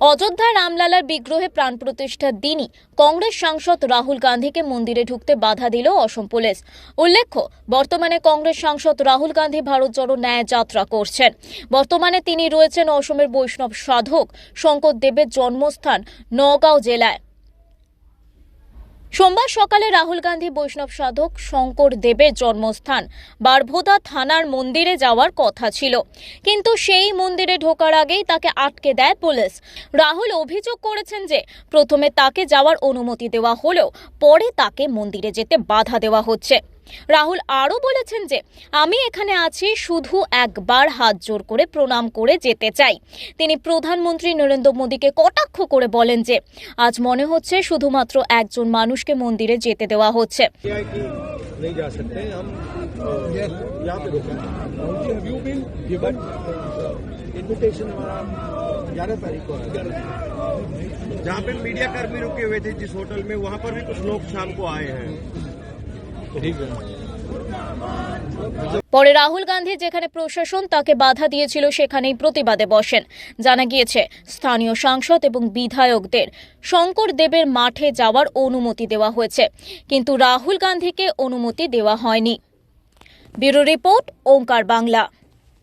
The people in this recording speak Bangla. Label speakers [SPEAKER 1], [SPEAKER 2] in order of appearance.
[SPEAKER 1] অযোধ্যায় রামলালার বিগ্রহে প্রাণ প্রতিষ্ঠার দিনই কংগ্রেস সাংসদ রাহুল গান্ধীকে মন্দিরে ঢুকতে বাধা দিল অসম পুলিশ। উল্লেখ্য, বর্তমানে কংগ্রেস সাংসদ রাহুল গান্ধী ভারত জড়ো ন্যায় যাত্রা করছেন। বর্তমানে তিনি রয়েছেন অসমের বৈষ্ণব সাধক শঙ্কর দেবের জন্মস্থান নগাঁও জেলায়। সোমবার সকালে রাহুল গান্ধী, বৈষ্ণব সাধক শঙ্কর দেবের জন্মস্থান বারভোদা থানার মন্দিরে যাওয়ার কথা ছিল। কিন্তু সেই মন্দিরে ঢোকার আগেই তাকে আটকে দেয় পুলিশ। রাহুল অভিযোগ করেছেন যে, প্রথমে তাকে যাওয়ার অনুমতি দেওয়া হলেও পরে তাকে মন্দিরে যেতে বাধা দেওয়া হচ্ছে। রাহুল আরও বলেছেন যে আমি এখানে আছি শুধু একবার হাত জোর করে প্রণাম করে যেতে চাই তিনি প্রধানমন্ত্রী নরেন্দ্র মোদীকে কটাক্ষ করে বলেন যে আজ মনে হচ্ছে শুধুমাত্র একজন মানুষকে মন্দিরে যেতে দেওয়া হচ্ছে
[SPEAKER 2] किया कि नहीं जा सकते हम अ, यहाँ पे रुके यू बिन गिवन इनविटेशन हमारा ग्यारह तारीख को आया जहाँ पे मीडिया कर्मी रुके हुए थे जिस होटल में वहाँ पर भी कुछ लोग शाम को आए हैं ठीक है
[SPEAKER 1] পরে রাহুল গান্ধী যেখানে প্রশাসন, তাকে বাধা দিয়েছিল, সেখানেই প্রতিবাদে বসেন। জানা গিয়েছে, স্থানীয় সাংসদ এবং বিধায়কদের শঙ্কর দেবের মাঠে যাওয়ার অনুমতি দেওয়া হয়েছে। কিন্তু রাহুল গান্ধীকে অনুমতি দেওয়া হয়নি। Bureau report, Onkar Bangla.